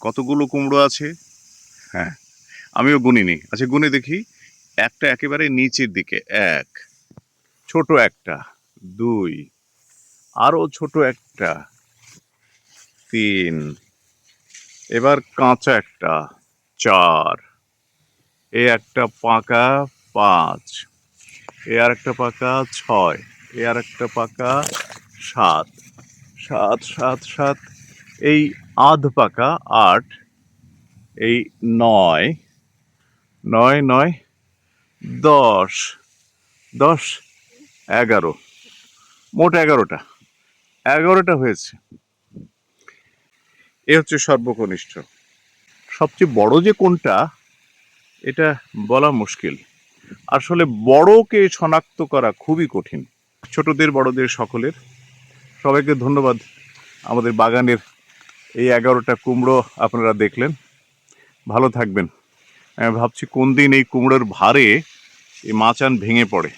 কতগুলো কুমড়ো আছে? হ্যাঁ আমিও গুনিনি। আচ্ছা গুনে দেখি। একটা একেবারে নিচের দিকে, এক, ছোট একটা, দুই আরও ছোট একটা, তিন, এবার কাঁচা একটা, চার, এ একটা পাকা, পাঁচ, এ আর একটা পাকা, ছয়, এ আর একটা পাকা, সাত সাত সাত সাত, এই আধ পাকা আট, এই নয় নয় নয়, দশ দশ, এগারো, মোট এগারোটা এগারোটা হয়েছে। এ হচ্ছে সর্বকনিষ্ঠ। সবচেয়ে বড় যে কোনটা এটা বলা মুশকিল। আসলে বড়কে শনাক্ত করা খুবই কঠিন। ছোটদের, বড়দের, সকলের। সবাইকে ধন্যবাদ আমাদের বাগানের এই এগারোটা কুমড়ো আপনারা দেখলেন। ভালো থাকবেন। ভাবছি কোন দিন এই কুমড়োর ভারে এই মাচান ভেঙে পড়ে।